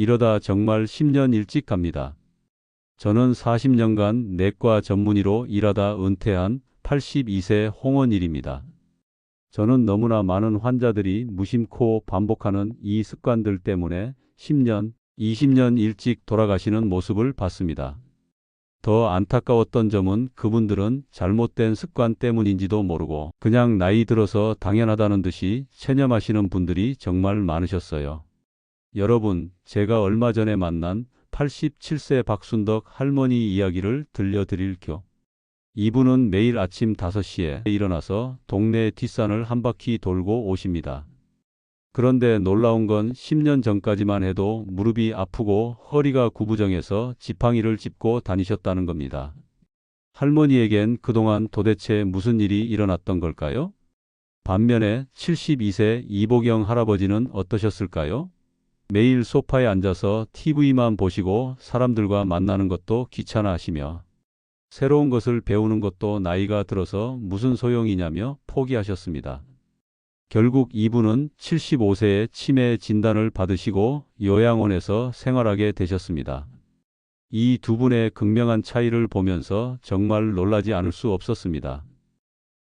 이러다 정말 10년 일찍 갑니다. 저는 40년간 내과 전문의로 일하다 은퇴한 82세 홍원일입니다. 저는 너무나 많은 환자들이 무심코 반복하는 이 습관들 때문에 10년, 20년 일찍 돌아가시는 모습을 봤습니다. 더 안타까웠던 점은 그분들은 잘못된 습관 때문인지도 모르고 그냥 나이 들어서 당연하다는 듯이 체념하시는 분들이 정말 많으셨어요. 여러분, 제가 얼마 전에 만난 87세 박순덕 할머니 이야기를 들려드릴 겨. 이분은 매일 아침 5시에 일어나서 동네 뒷산을 한 바퀴 돌고 오십니다. 그런데 놀라운 건 10년 전까지만 해도 무릎이 아프고 허리가 구부정해서 지팡이를 짚고 다니셨다는 겁니다. 할머니에겐 그동안 도대체 무슨 일이 일어났던 걸까요? 반면에 72세 이보경 할아버지는 어떠셨을까요? 매일 소파에 앉아서 TV만 보시고 사람들과 만나는 것도 귀찮아 하시며 새로운 것을 배우는 것도 나이가 들어서 무슨 소용이냐며 포기하셨습니다. 결국 이분은 75세에 치매 진단을 받으시고 요양원에서 생활하게 되셨습니다. 이 두 분의 극명한 차이를 보면서 정말 놀라지 않을 수 없었습니다.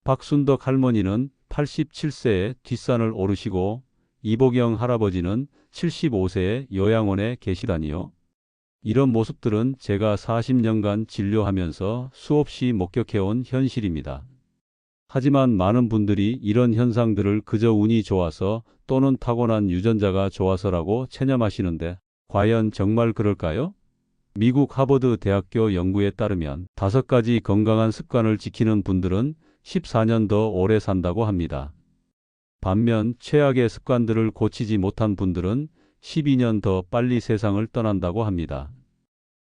박순덕 할머니는 87세에 뒷산을 오르시고 이보경 할아버지는 75세에 요양원에 계시다니요. 이런 모습들은 제가 40년간 진료하면서 수없이 목격해온 현실입니다. 하지만 많은 분들이 이런 현상들을 그저 운이 좋아서 또는 타고난 유전자가 좋아서라고 체념하시는데 과연 정말 그럴까요? 미국 하버드 대학교 연구에 따르면 다섯 가지 건강한 습관을 지키는 분들은 14년 더 오래 산다고 합니다. 반면 최악의 습관들을 고치지 못한 분들은 12년 더 빨리 세상을 떠난다고 합니다.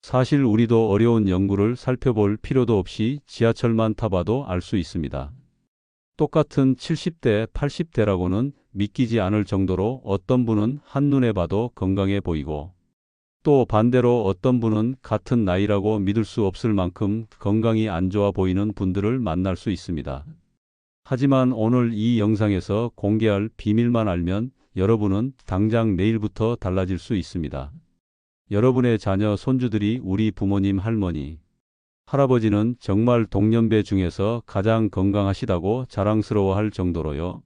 사실 우리도 어려운 연구를 살펴볼 필요도 없이 지하철만 타봐도 알 수 있습니다. 똑같은 70대, 80대라고는 믿기지 않을 정도로 어떤 분은 한눈에 봐도 건강해 보이고 또 반대로 어떤 분은 같은 나이라고 믿을 수 없을 만큼 건강이 안 좋아 보이는 분들을 만날 수 있습니다. 하지만 오늘 이 영상에서 공개할 비밀만 알면 여러분은 당장 내일부터 달라질 수 있습니다. 여러분의 자녀, 손주들이 우리 부모님, 할머니, 할아버지는 정말 동년배 중에서 가장 건강하시다고 자랑스러워할 정도로요.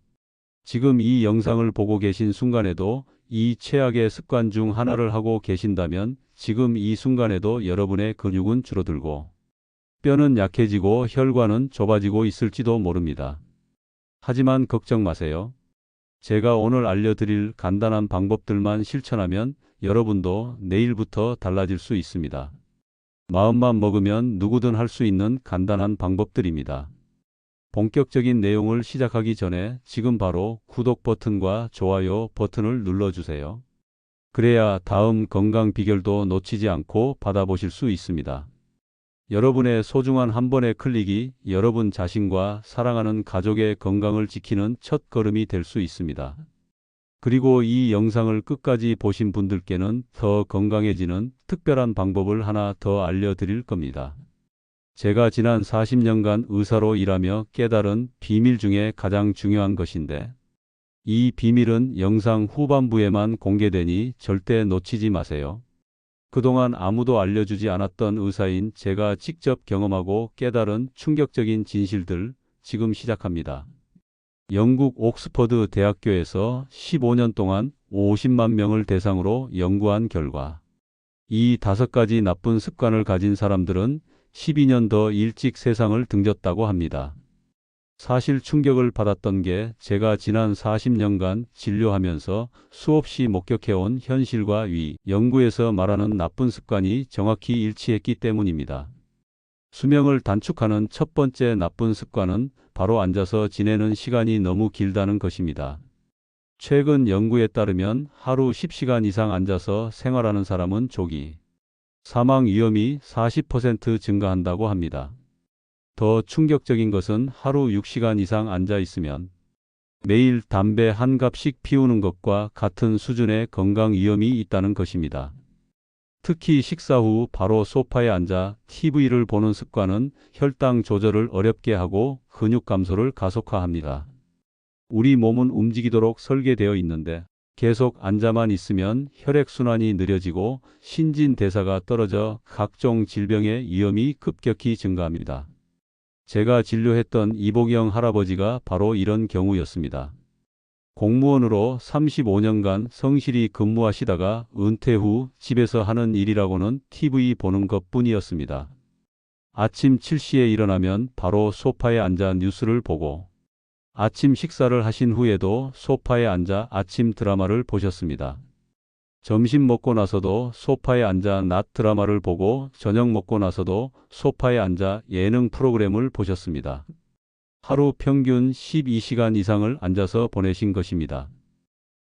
지금 이 영상을 보고 계신 순간에도 이 최악의 습관 중 하나를 하고 계신다면 지금 이 순간에도 여러분의 근육은 줄어들고 뼈는 약해지고 혈관은 좁아지고 있을지도 모릅니다. 하지만 걱정 마세요. 제가 오늘 알려드릴 간단한 방법들만 실천하면 여러분도 내일부터 달라질 수 있습니다. 마음만 먹으면 누구든 할 수 있는 간단한 방법들입니다. 본격적인 내용을 시작하기 전에 지금 바로 구독 버튼과 좋아요 버튼을 눌러주세요. 그래야 다음 건강 비결도 놓치지 않고 받아보실 수 있습니다. 여러분의 소중한 한 번의 클릭이 여러분 자신과 사랑하는 가족의 건강을 지키는 첫 걸음이 될 수 있습니다. 그리고 이 영상을 끝까지 보신 분들께는 더 건강해지는 특별한 방법을 하나 더 알려드릴 겁니다. 제가 지난 40년간 의사로 일하며 깨달은 비밀 중에 가장 중요한 것인데, 이 비밀은 영상 후반부에만 공개되니 절대 놓치지 마세요. 그동안 아무도 알려주지 않았던 의사인 제가 직접 경험하고 깨달은 충격적인 진실들 지금 시작합니다. 영국 옥스퍼드 대학교에서 15년 동안 50만 명을 대상으로 연구한 결과 이 다섯 가지 나쁜 습관을 가진 사람들은 12년 더 일찍 세상을 등졌다고 합니다. 사실 충격을 받았던 게 제가 지난 40년간 진료하면서 수없이 목격해온 현실과 위, 연구에서 말하는 나쁜 습관이 정확히 일치했기 때문입니다. 수명을 단축하는 첫 번째 나쁜 습관은 바로 앉아서 지내는 시간이 너무 길다는 것입니다. 최근 연구에 따르면 하루 10시간 이상 앉아서 생활하는 사람은 조기 사망 위험이 40% 증가한다고 합니다. 더 충격적인 것은 하루 6시간 이상 앉아 있으면 매일 담배 한 갑씩 피우는 것과 같은 수준의 건강 위험이 있다는 것입니다. 특히 식사 후 바로 소파에 앉아 TV를 보는 습관은 혈당 조절을 어렵게 하고 근육 감소를 가속화합니다. 우리 몸은 움직이도록 설계되어 있는데 계속 앉아만 있으면 혈액순환이 느려지고 신진대사가 떨어져 각종 질병의 위험이 급격히 증가합니다. 제가 진료했던 이복영 할아버지가 바로 이런 경우였습니다. 공무원으로 35년간 성실히 근무하시다가 은퇴 후 집에서 하는 일이라고는 TV 보는 것 뿐이었습니다. 아침 7시에 일어나면 바로 소파에 앉아 뉴스를 보고 아침 식사를 하신 후에도 소파에 앉아 아침 드라마를 보셨습니다. 점심 먹고 나서도 소파에 앉아 낮 드라마를 보고 저녁 먹고 나서도 소파에 앉아 예능 프로그램을 보셨습니다. 하루 평균 12시간 이상을 앉아서 보내신 것입니다.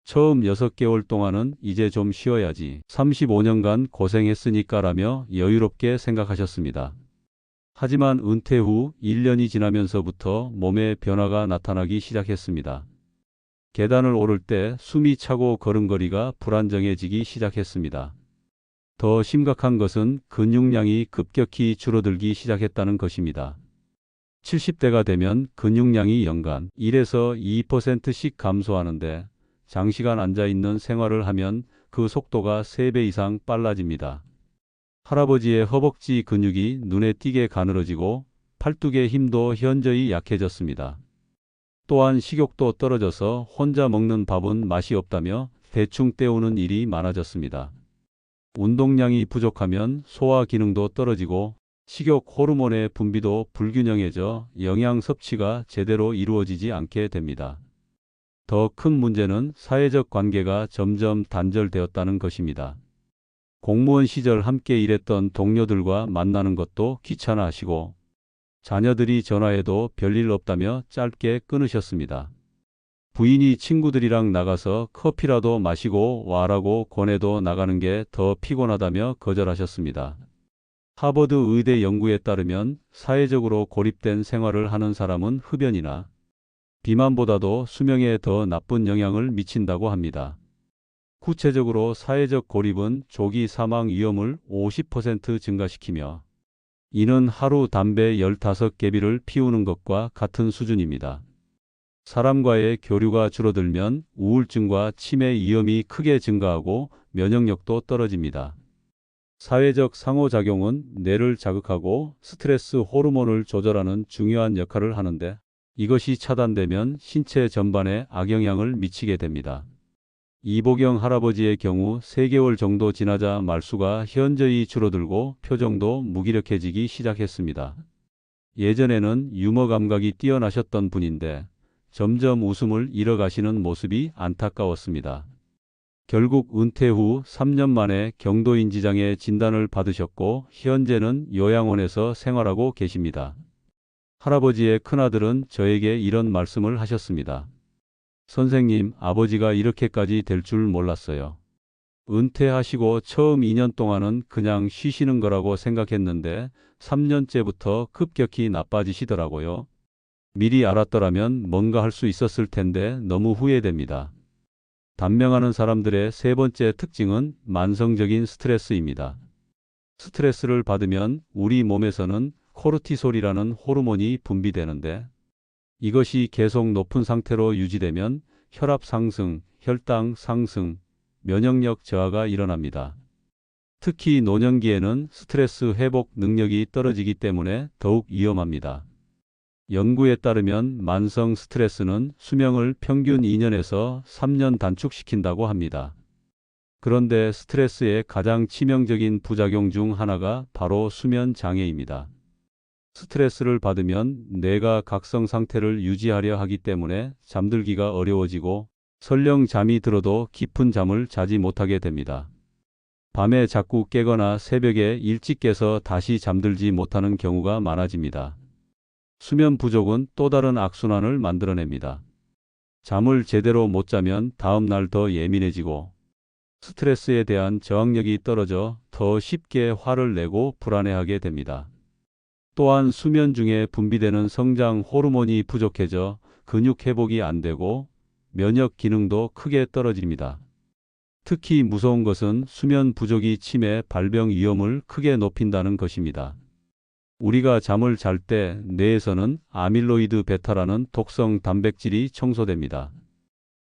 처음 6개월 동안은 이제 좀 쉬어야지 35년간 고생했으니까 라며 여유롭게 생각하셨습니다. 하지만 은퇴 후 1년이 지나면서부터 몸에 변화가 나타나기 시작했습니다. 계단을 오를 때 숨이 차고 걸음걸이가 불안정해지기 시작했습니다. 더 심각한 것은 근육량이 급격히 줄어들기 시작했다는 것입니다. 70대가 되면 근육량이 연간 1에서 2%씩 감소하는데 장시간 앉아 있는 생활을 하면 그 속도가 3배 이상 빨라집니다. 할아버지의 허벅지 근육이 눈에 띄게 가늘어지고 팔뚝의 힘도 현저히 약해졌습니다. 또한 식욕도 떨어져서 혼자 먹는 밥은 맛이 없다며 대충 때우는 일이 많아졌습니다. 운동량이 부족하면 소화 기능도 떨어지고 식욕 호르몬의 분비도 불균형해져 영양 섭취가 제대로 이루어지지 않게 됩니다. 더 큰 문제는 사회적 관계가 점점 단절되었다는 것입니다. 공무원 시절 함께 일했던 동료들과 만나는 것도 귀찮아하시고 자녀들이 전화해도 별일 없다며 짧게 끊으셨습니다. 부인이 친구들이랑 나가서 커피라도 마시고 와라고 권해도 나가는 게 더 피곤하다며 거절하셨습니다. 하버드 의대 연구에 따르면 사회적으로 고립된 생활을 하는 사람은 흡연이나 비만보다도 수명에 더 나쁜 영향을 미친다고 합니다. 구체적으로 사회적 고립은 조기 사망 위험을 50% 증가시키며 이는 하루 담배 15개비를 피우는 것과 같은 수준입니다. 사람과의 교류가 줄어들면 우울증과 치매 위험이 크게 증가하고 면역력도 떨어집니다. 사회적 상호작용은 뇌를 자극하고 스트레스 호르몬을 조절하는 중요한 역할을 하는데 이것이 차단되면 신체 전반에 악영향을 미치게 됩니다. 이보경 할아버지의 경우 3개월 정도 지나자 말수가 현저히 줄어들고 표정도 무기력해지기 시작했습니다. 예전에는 유머 감각이 뛰어나셨던 분인데 점점 웃음을 잃어가시는 모습이 안타까웠습니다. 결국 은퇴 후 3년 만에 경도인 지장의 진단을 받으셨고 현재는 요양원에서 생활하고 계십니다. 할아버지의 큰아들은 저에게 이런 말씀을 하셨습니다. 선생님, 아버지가 이렇게까지 될 줄 몰랐어요. 은퇴하시고 처음 2년 동안은 그냥 쉬시는 거라고 생각했는데 3년째부터 급격히 나빠지시더라고요. 미리 알았더라면 뭔가 할 수 있었을 텐데 너무 후회됩니다. 단명하는 사람들의 세 번째 특징은 만성적인 스트레스입니다. 스트레스를 받으면 우리 몸에서는 코르티솔이라는 호르몬이 분비되는데 이것이 계속 높은 상태로 유지되면 혈압 상승, 혈당 상승, 면역력 저하가 일어납니다. 특히 노년기에는 스트레스 회복 능력이 떨어지기 때문에 더욱 위험합니다. 연구에 따르면 만성 스트레스는 수명을 평균 2년에서 3년 단축시킨다고 합니다. 그런데 스트레스의 가장 치명적인 부작용 중 하나가 바로 수면 장애입니다. 스트레스를 받으면 뇌가 각성 상태를 유지하려 하기 때문에 잠들기가 어려워지고 설령 잠이 들어도 깊은 잠을 자지 못하게 됩니다. 밤에 자꾸 깨거나 새벽에 일찍 깨서 다시 잠들지 못하는 경우가 많아집니다. 수면 부족은 또 다른 악순환을 만들어냅니다. 잠을 제대로 못 자면 다음 날 더 예민해지고 스트레스에 대한 저항력이 떨어져 더 쉽게 화를 내고 불안해하게 됩니다. 또한 수면 중에 분비되는 성장 호르몬이 부족해져 근육 회복이 안 되고 면역 기능도 크게 떨어집니다. 특히 무서운 것은 수면 부족이 치매 발병 위험을 크게 높인다는 것입니다. 우리가 잠을 잘 때 뇌에서는 아밀로이드 베타라는 독성 단백질이 청소됩니다.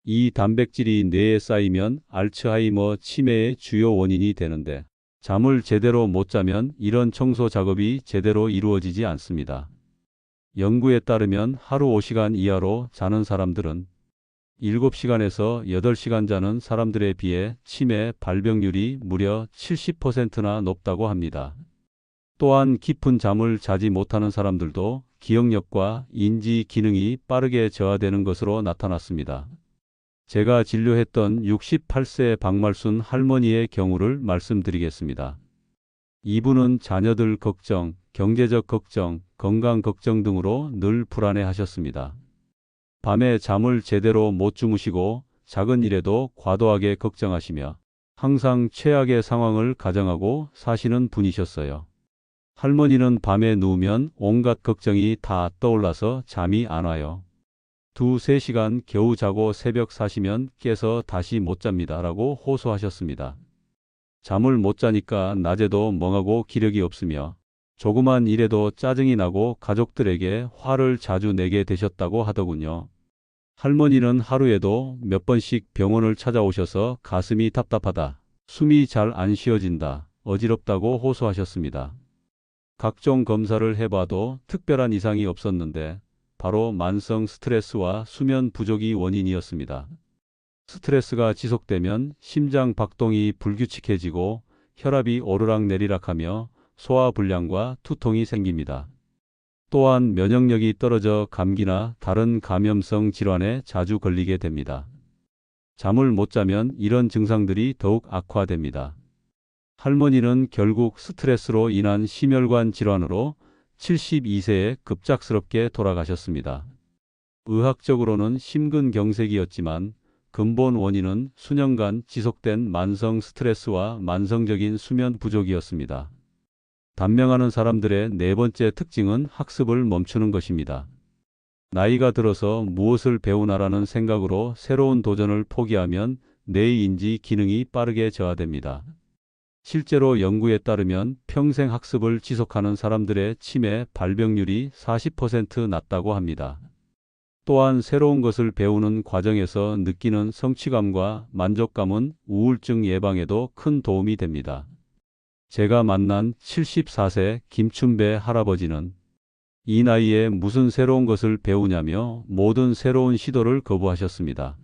이 단백질이 뇌에 쌓이면 알츠하이머 치매의 주요 원인이 되는데 잠을 제대로 못 자면 이런 청소 작업이 제대로 이루어지지 않습니다. 연구에 따르면 하루 5시간 이하로 자는 사람들은 7시간에서 8시간 자는 사람들에 비해 치매 발병률이 무려 70%나 높다고 합니다. 또한 깊은 잠을 자지 못하는 사람들도 기억력과 인지 기능이 빠르게 저하되는 것으로 나타났습니다. 제가 진료했던 68세 박말순 할머니의 경우를 말씀드리겠습니다. 이분은 자녀들 걱정, 경제적 걱정, 건강 걱정 등으로 늘 불안해 하셨습니다. 밤에 잠을 제대로 못 주무시고 작은 일에도 과도하게 걱정하시며 항상 최악의 상황을 가정하고 사시는 분이셨어요. 할머니는 밤에 누우면 온갖 걱정이 다 떠올라서 잠이 안 와요. 두세 시간 겨우 자고 새벽 사시면 깨서 다시 못 잡니다. 라고 호소하셨습니다. 잠을 못 자니까 낮에도 멍하고 기력이 없으며 조그만 일에도 짜증이 나고 가족들에게 화를 자주 내게 되셨다고 하더군요. 할머니는 하루에도 몇 번씩 병원을 찾아오셔서 가슴이 답답하다, 숨이 잘 안 쉬어진다, 어지럽다고 호소하셨습니다. 각종 검사를 해봐도 특별한 이상이 없었는데 바로 만성 스트레스와 수면 부족이 원인이었습니다. 스트레스가 지속되면 심장 박동이 불규칙해지고 혈압이 오르락내리락하며 소화불량과 투통이 생깁니다. 또한 면역력이 떨어져 감기나 다른 감염성 질환에 자주 걸리게 됩니다. 잠을 못 자면 이런 증상들이 더욱 악화됩니다. 할머니는 결국 스트레스로 인한 심혈관 질환으로 72세에 급작스럽게 돌아가셨습니다. 의학적으로는 심근경색이었지만 근본 원인은 수년간 지속된 만성 스트레스와 만성적인 수면 부족이었습니다. 단명하는 사람들의 네 번째 특징은 학습을 멈추는 것입니다. 나이가 들어서 무엇을 배우나라는 생각으로 새로운 도전을 포기하면 뇌의 인지 기능이 빠르게 저하됩니다. 실제로 연구에 따르면 평생 학습을 지속하는 사람들의 치매 발병률이 40% 낮다고 합니다. 또한 새로운 것을 배우는 과정에서 느끼는 성취감과 만족감은 우울증 예방에도 큰 도움이 됩니다. 제가 만난 74세 김춘배 할아버지는 이 나이에 무슨 새로운 것을 배우냐며 모든 새로운 시도를 거부하셨습니다.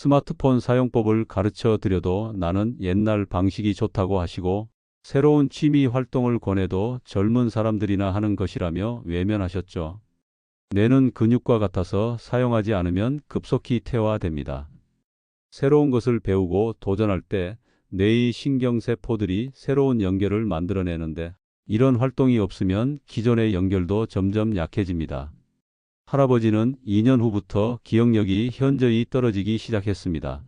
스마트폰 사용법을 가르쳐 드려도 나는 옛날 방식이 좋다고 하시고 새로운 취미 활동을 권해도 젊은 사람들이나 하는 것이라며 외면하셨죠. 뇌는 근육과 같아서 사용하지 않으면 급속히 퇴화됩니다. 새로운 것을 배우고 도전할 때 뇌의 신경세포들이 새로운 연결을 만들어내는데 이런 활동이 없으면 기존의 연결도 점점 약해집니다. 할아버지는 2년 후부터 기억력이 현저히 떨어지기 시작했습니다.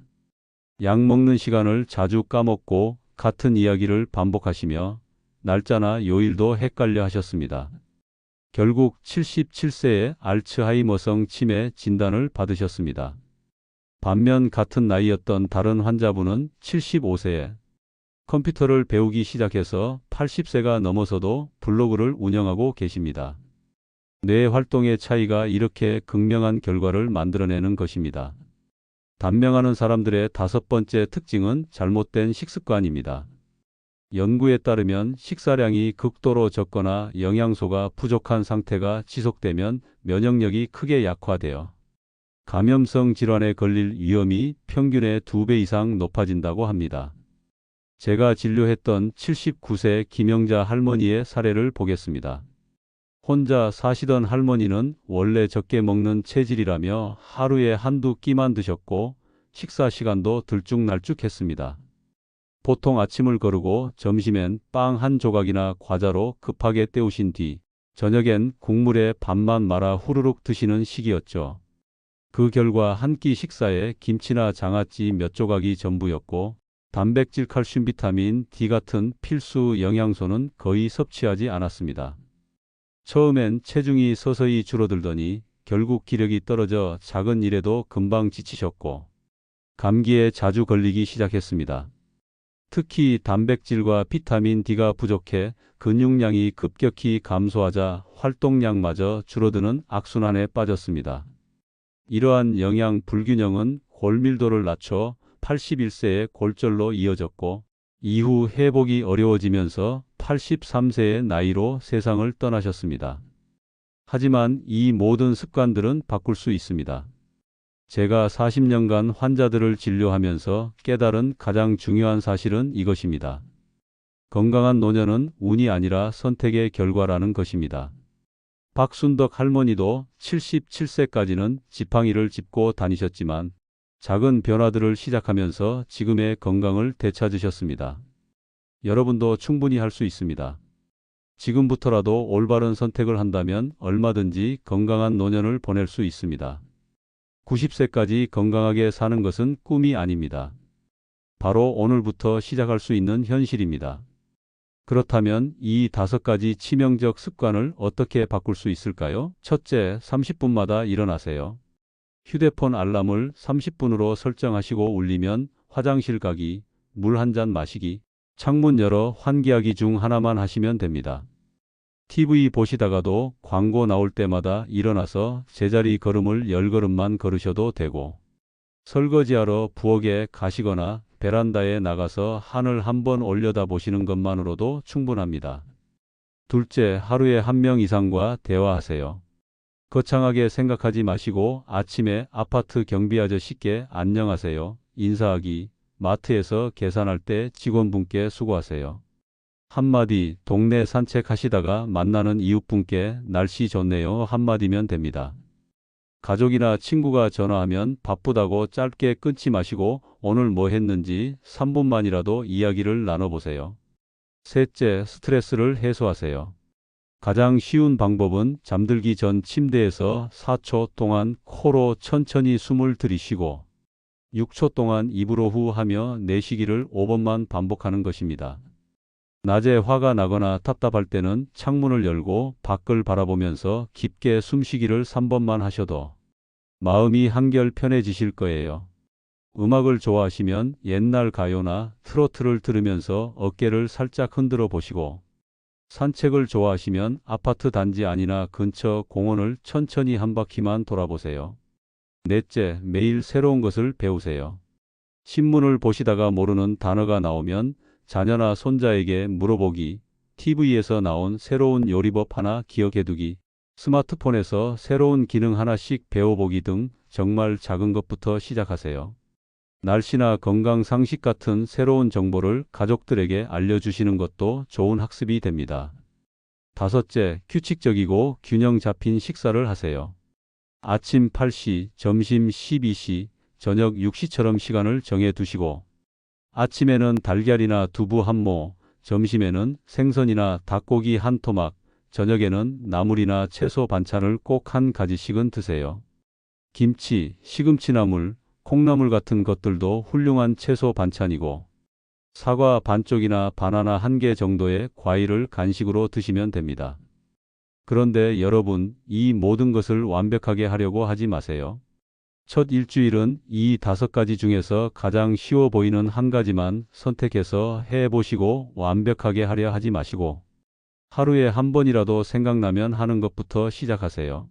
약 먹는 시간을 자주 까먹고 같은 이야기를 반복하시며 날짜나 요일도 헷갈려 하셨습니다. 결국 77세에 알츠하이머성 치매 진단을 받으셨습니다. 반면 같은 나이였던 다른 환자분은 75세에 컴퓨터를 배우기 시작해서 80세가 넘어서도 블로그를 운영하고 계십니다. 뇌 활동의 차이가 이렇게 극명한 결과를 만들어내는 것입니다. 단명하는 사람들의 다섯 번째 특징은 잘못된 식습관입니다. 연구에 따르면 식사량이 극도로 적거나 영양소가 부족한 상태가 지속되면 면역력이 크게 약화되어 감염성 질환에 걸릴 위험이 평균의 2배 이상 높아진다고 합니다. 제가 진료했던 79세 김영자 할머니의 사례를 보겠습니다. 혼자 사시던 할머니는 원래 적게 먹는 체질이라며 하루에 한두 끼만 드셨고 식사 시간도 들쭉날쭉했습니다. 보통 아침을 거르고 점심엔 빵 한 조각이나 과자로 급하게 때우신 뒤 저녁엔 국물에 밥만 말아 후루룩 드시는 시기였죠. 그 결과 한 끼 식사에 김치나 장아찌 몇 조각이 전부였고 단백질, 칼슘, 비타민 D 같은 필수 영양소는 거의 섭취하지 않았습니다. 처음엔 체중이 서서히 줄어들더니 결국 기력이 떨어져 작은 일에도 금방 지치셨고 감기에 자주 걸리기 시작했습니다. 특히 단백질과 비타민 D가 부족해 근육량이 급격히 감소하자 활동량마저 줄어드는 악순환에 빠졌습니다. 이러한 영양 불균형은 골밀도를 낮춰 81세에 골절로 이어졌고 이후 회복이 어려워지면서 83세의 나이로 세상을 떠나셨습니다. 하지만 이 모든 습관들은 바꿀 수 있습니다. 제가 40년간 환자들을 진료하면서 깨달은 가장 중요한 사실은 이것입니다. 건강한 노년은 운이 아니라 선택의 결과라는 것입니다. 박순덕 할머니도 77세까지는 지팡이를 짚고 다니셨지만 작은 변화들을 시작하면서 지금의 건강을 되찾으셨습니다. 여러분도 충분히 할 수 있습니다. 지금부터라도 올바른 선택을 한다면 얼마든지 건강한 노년을 보낼 수 있습니다. 90세까지 건강하게 사는 것은 꿈이 아닙니다. 바로 오늘부터 시작할 수 있는 현실입니다. 그렇다면 이 다섯 가지 치명적 습관을 어떻게 바꿀 수 있을까요? 첫째, 30분마다 일어나세요. 휴대폰 알람을 30분으로 설정하시고 울리면 화장실 가기, 물 한 잔 마시기, 창문 열어 환기하기 중 하나만 하시면 됩니다. TV 보시다가도 광고 나올 때마다 일어나서 제자리 걸음을 열 걸음만 걸으셔도 되고, 설거지하러 부엌에 가시거나 베란다에 나가서 하늘 한번 올려다 보시는 것만으로도 충분합니다. 둘째, 하루에 한 명 이상과 대화하세요. 거창하게 생각하지 마시고 아침에 아파트 경비 아저씨께 안녕하세요. 인사하기, 마트에서 계산할 때 직원분께 수고하세요. 한마디 동네 산책하시다가 만나는 이웃분께 날씨 좋네요 한마디면 됩니다. 가족이나 친구가 전화하면 바쁘다고 짧게 끊지 마시고 오늘 뭐 했는지 3분만이라도 이야기를 나눠보세요. 셋째, 스트레스를 해소하세요. 가장 쉬운 방법은 잠들기 전 침대에서 4초 동안 코로 천천히 숨을 들이쉬고 6초 동안 입으로 후 하며 내쉬기를 5번만 반복하는 것입니다. 낮에 화가 나거나 답답할 때는 창문을 열고 밖을 바라보면서 깊게 숨쉬기를 3번만 하셔도 마음이 한결 편해지실 거예요. 음악을 좋아하시면 옛날 가요나 트로트를 들으면서 어깨를 살짝 흔들어 보시고 산책을 좋아하시면 아파트 단지 아니나 근처 공원을 천천히 한 바퀴만 돌아보세요. 넷째, 매일 새로운 것을 배우세요. 신문을 보시다가 모르는 단어가 나오면 자녀나 손자에게 물어보기, TV에서 나온 새로운 요리법 하나 기억해두기, 스마트폰에서 새로운 기능 하나씩 배워보기 등 정말 작은 것부터 시작하세요. 날씨나 건강 상식 같은 새로운 정보를 가족들에게 알려주시는 것도 좋은 학습이 됩니다. 다섯째, 규칙적이고 균형 잡힌 식사를 하세요. 아침 8시, 점심 12시, 저녁 6시처럼 시간을 정해 두시고, 아침에는 달걀이나 두부 한 모, 점심에는 생선이나 닭고기 한 토막, 저녁에는 나물이나 채소 반찬을 꼭 한 가지씩은 드세요. 김치, 시금치나물, 콩나물 같은 것들도 훌륭한 채소 반찬이고, 사과 반쪽이나 바나나 한 개 정도의 과일을 간식으로 드시면 됩니다. 그런데 여러분, 이 모든 것을 완벽하게 하려고 하지 마세요. 첫 일주일은 이 다섯 가지 중에서 가장 쉬워 보이는 한 가지만 선택해서 해 보시고 완벽하게 하려 하지 마시고 하루에 한 번이라도 생각나면 하는 것부터 시작하세요.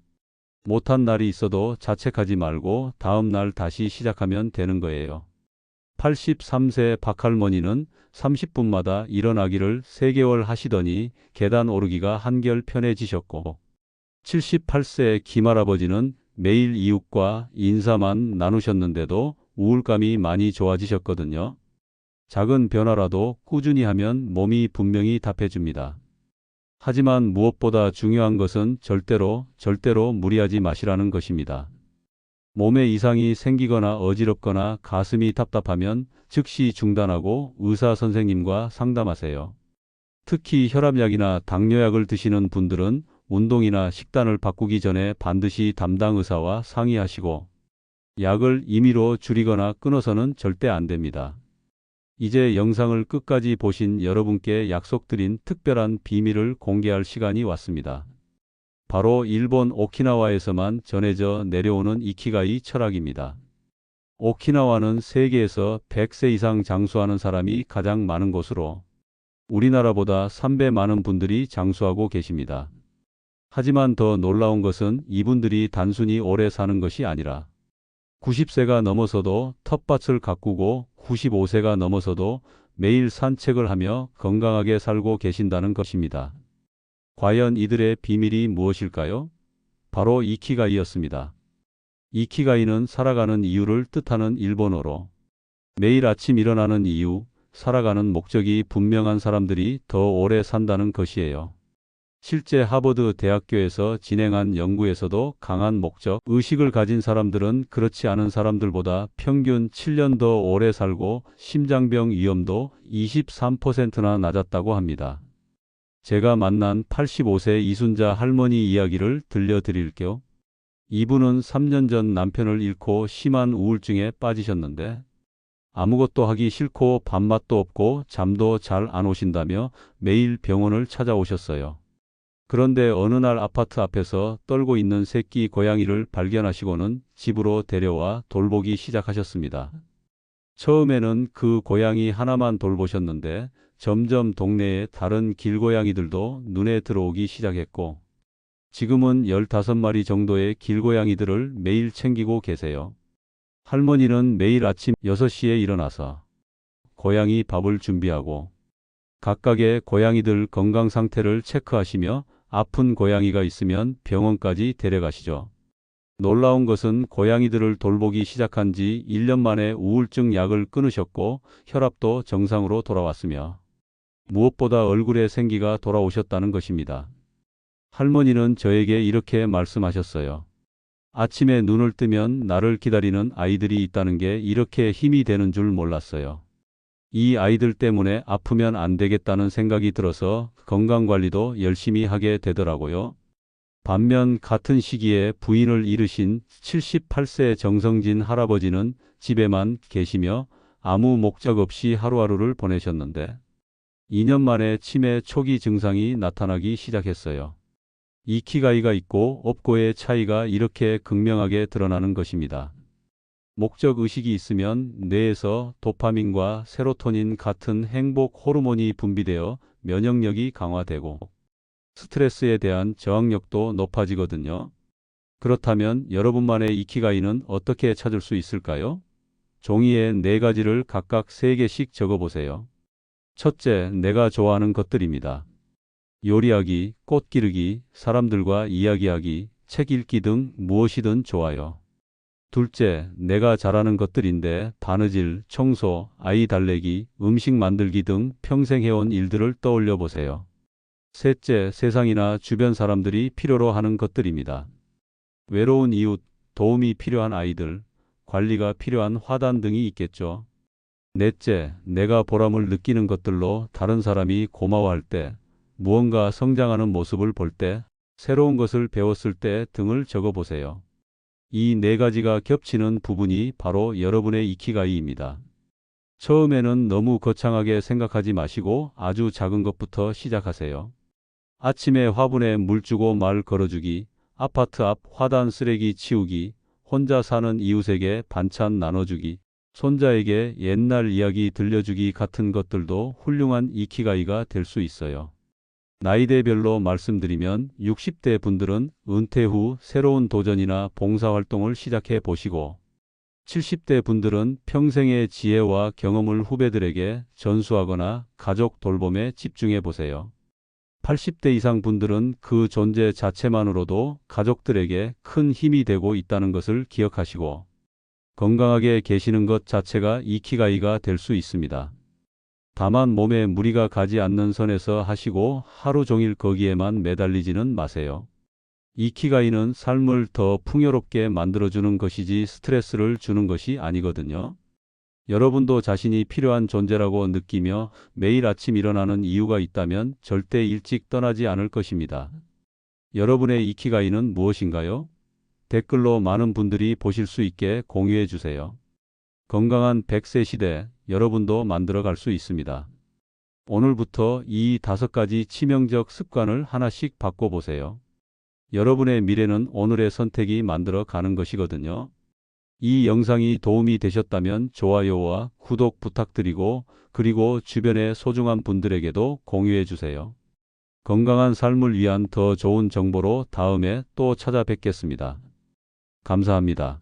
못한 날이 있어도 자책하지 말고 다음 날 다시 시작하면 되는 거예요. 83세 박할머니는 30분마다 일어나기를 3개월 하시더니 계단 오르기가 한결 편해지셨고 78세 김할아버지는 매일 이웃과 인사만 나누셨는데도 우울감이 많이 좋아지셨거든요. 작은 변화라도 꾸준히 하면 몸이 분명히 답해줍니다. 하지만 무엇보다 중요한 것은 절대로, 절대로 무리하지 마시라는 것입니다. 몸에 이상이 생기거나 어지럽거나 가슴이 답답하면 즉시 중단하고 의사 선생님과 상담하세요. 특히 혈압약이나 당뇨약을 드시는 분들은 운동이나 식단을 바꾸기 전에 반드시 담당 의사와 상의하시고 약을 임의로 줄이거나 끊어서는 절대 안 됩니다. 이제 영상을 끝까지 보신 여러분께 약속드린 특별한 비밀을 공개할 시간이 왔습니다. 바로 일본 오키나와에서만 전해져 내려오는 이키가이 철학입니다. 오키나와는 세계에서 100세 이상 장수하는 사람이 가장 많은 곳으로 우리나라보다 3배 많은 분들이 장수하고 계십니다. 하지만 더 놀라운 것은 이분들이 단순히 오래 사는 것이 아니라 90세가 넘어서도 텃밭을 가꾸고 95세가 넘어서도 매일 산책을 하며 건강하게 살고 계신다는 것입니다. 과연 이들의 비밀이 무엇일까요? 바로 이키가이였습니다. 이키가이는 살아가는 이유를 뜻하는 일본어로 매일 아침 일어나는 이유, 살아가는 목적이 분명한 사람들이 더 오래 산다는 것이에요. 실제 하버드 대학교에서 진행한 연구에서도 강한 목적, 의식을 가진 사람들은 그렇지 않은 사람들보다 평균 7년 더 오래 살고 심장병 위험도 23%나 낮았다고 합니다. 제가 만난 85세 이순자 할머니 이야기를 들려드릴게요. 이분은 3년 전 남편을 잃고 심한 우울증에 빠지셨는데 아무것도 하기 싫고 밥맛도 없고 잠도 잘 안 오신다며 매일 병원을 찾아오셨어요. 그런데 어느 날 아파트 앞에서 떨고 있는 새끼 고양이를 발견하시고는 집으로 데려와 돌보기 시작하셨습니다. 처음에는 그 고양이 하나만 돌보셨는데 점점 동네의 다른 길고양이들도 눈에 들어오기 시작했고 지금은 15마리 정도의 길고양이들을 매일 챙기고 계세요. 할머니는 매일 아침 6시에 일어나서 고양이 밥을 준비하고 각각의 고양이들 건강 상태를 체크하시며 아픈 고양이가 있으면 병원까지 데려가시죠. 놀라운 것은 고양이들을 돌보기 시작한 지 1년 만에 우울증 약을 끊으셨고 혈압도 정상으로 돌아왔으며 무엇보다 얼굴에 생기가 돌아오셨다는 것입니다. 할머니는 저에게 이렇게 말씀하셨어요. 아침에 눈을 뜨면 나를 기다리는 아이들이 있다는 게 이렇게 힘이 되는 줄 몰랐어요. 이 아이들 때문에 아프면 안 되겠다는 생각이 들어서 건강관리도 열심히 하게 되더라고요. 반면 같은 시기에 부인을 잃으신 78세 정성진 할아버지는 집에만 계시며 아무 목적 없이 하루하루를 보내셨는데 2년 만에 치매 초기 증상이 나타나기 시작했어요. 이키가이가 있고 없고의 차이가 이렇게 극명하게 드러나는 것입니다. 목적 의식이 있으면 뇌에서 도파민과 세로토닌 같은 행복 호르몬이 분비되어 면역력이 강화되고 스트레스에 대한 저항력도 높아지거든요. 그렇다면 여러분만의 이키가이는 어떻게 찾을 수 있을까요? 종이에 네 가지를 각각 세 개씩 적어 보세요. 첫째, 내가 좋아하는 것들입니다. 요리하기, 꽃 기르기, 사람들과 이야기하기, 책 읽기 등 무엇이든 좋아요. 둘째, 내가 잘하는 것들인데 바느질, 청소, 아이 달래기, 음식 만들기 등 평생 해온 일들을 떠올려 보세요. 셋째, 세상이나 주변 사람들이 필요로 하는 것들입니다. 외로운 이웃, 도움이 필요한 아이들, 관리가 필요한 화단 등이 있겠죠. 넷째, 내가 보람을 느끼는 것들로 다른 사람이 고마워할 때, 무언가 성장하는 모습을 볼 때, 새로운 것을 배웠을 때 등을 적어 보세요. 이 네 가지가 겹치는 부분이 바로 여러분의 이키가이입니다. 처음에는 너무 거창하게 생각하지 마시고 아주 작은 것부터 시작하세요. 아침에 화분에 물 주고 말 걸어주기, 아파트 앞 화단 쓰레기 치우기, 혼자 사는 이웃에게 반찬 나눠주기, 손자에게 옛날 이야기 들려주기 같은 것들도 훌륭한 이키가이가 될 수 있어요. 나이대별로 말씀드리면 60대 분들은 은퇴 후 새로운 도전이나 봉사활동을 시작해 보시고 70대 분들은 평생의 지혜와 경험을 후배들에게 전수하거나 가족 돌봄에 집중해 보세요. 80대 이상 분들은 그 존재 자체만으로도 가족들에게 큰 힘이 되고 있다는 것을 기억하시고 건강하게 계시는 것 자체가 이키가이가 될 수 있습니다. 다만 몸에 무리가 가지 않는 선에서 하시고 하루 종일 거기에만 매달리지는 마세요. 이키가이는 삶을 더 풍요롭게 만들어주는 것이지 스트레스를 주는 것이 아니거든요. 여러분도 자신이 필요한 존재라고 느끼며 매일 아침 일어나는 이유가 있다면 절대 일찍 떠나지 않을 것입니다. 여러분의 이키가이는 무엇인가요? 댓글로 많은 분들이 보실 수 있게 공유해 주세요. 건강한 100세 시대 여러분도 만들어 갈 수 있습니다. 오늘부터 이 다섯 가지 치명적 습관을 하나씩 바꿔보세요. 여러분의 미래는 오늘의 선택이 만들어 가는 것이거든요. 이 영상이 도움이 되셨다면 좋아요와 구독 부탁드리고 그리고 주변의 소중한 분들에게도 공유해 주세요. 건강한 삶을 위한 더 좋은 정보로 다음에 또 찾아뵙겠습니다. 감사합니다.